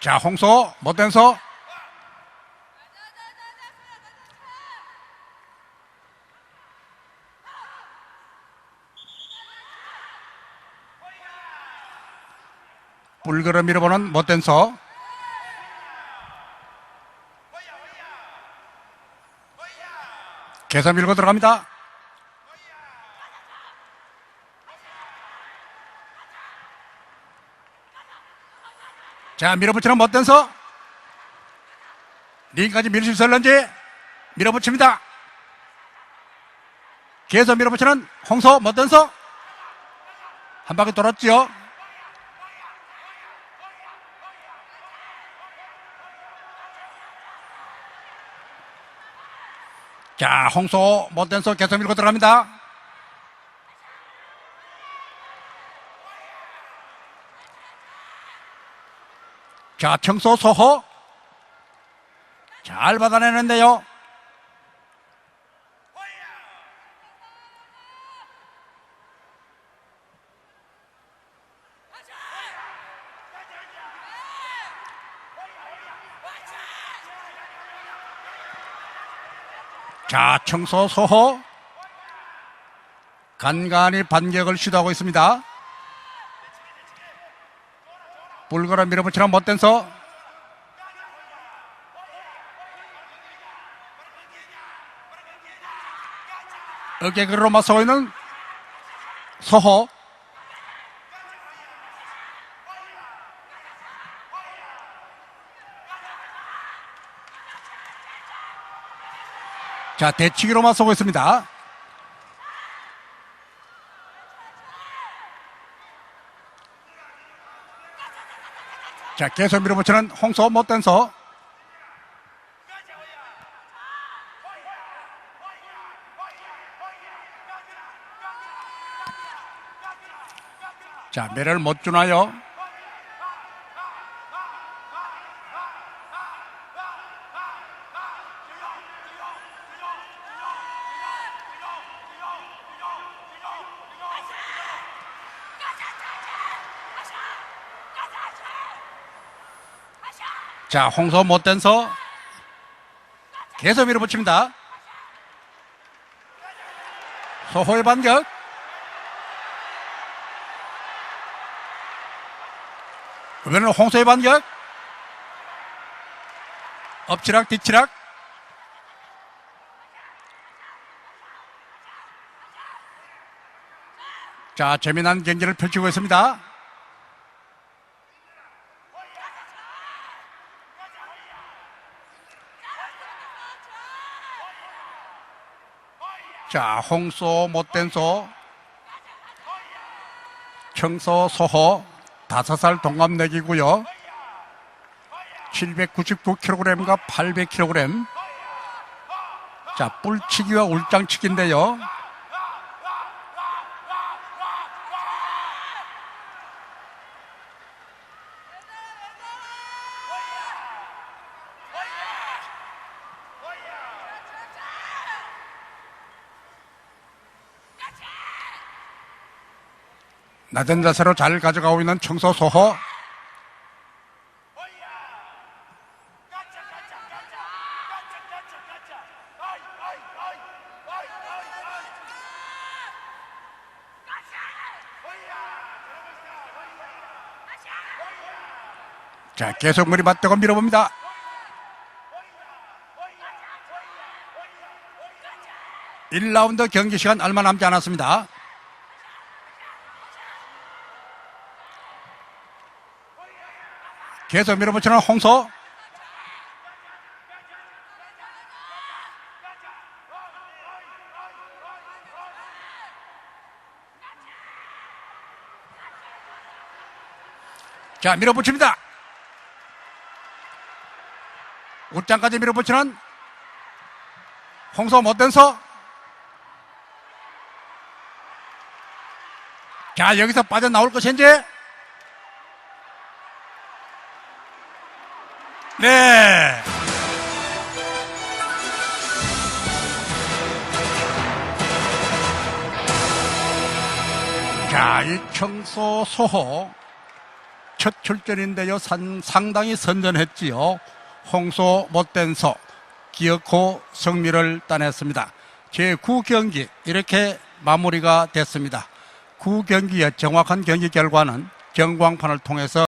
자, 홍소, 못된 소. 뿔그러 밀어보는 못된 소. 계속 밀고 들어갑니다. 자, 밀어붙이는 소. 링까지 밀수 있을런지 밀어붙입니다. 계속 밀어붙이는 못된 소. 한 바퀴 돌았지요. 자, 홍소 소 계속 밀고 들어갑니다. 자, 청소 소호. 잘 받아내는데요. 자, 청소 소호. 간간히 반격을 시도하고 있습니다. 불거라 밀어붙이는 못된 소. 어깨그로 맞서고 있는 소호. 자, 대치기로 맞서고 있습니다. 자, 계속 밀어붙이는 홍소 못된 소. 자, 매를 못 주나요? 자, 홍소 못된 소. 계속 밀어붙입니다. 소호의 반격. 그러면 홍소의 반격. 엎치락 뒤치락. 자, 재미난 경기를 펼치고 있습니다. 자, 홍소 못된 소, 청소 소호 다섯 살 동갑내기고요. 799kg과 800kg. 자, 뿔치기와 울장치기인데요. 낮은 자세로 잘 가져가고 있는 청소 소호. 자, 계속 머리 맞대고 밀어봅니다. 일라운드 경기 시간 얼마 남지 않았습니다. 계속 밀어붙이는 홍소. 자, 밀어붙입니다. 옷장까지 밀어붙이는 홍소 못된 소. 자, 여기서 빠져나올 것인지. 네. 자, 이 청소 소호. 첫 출전인데요. 산- 상당히 선전했지요. 홍소 못된 소 기어코 승리를 따냈습니다. 제9경기 이렇게 마무리가 됐습니다. 9경기의 정확한 경기 결과는 경광판을 통해서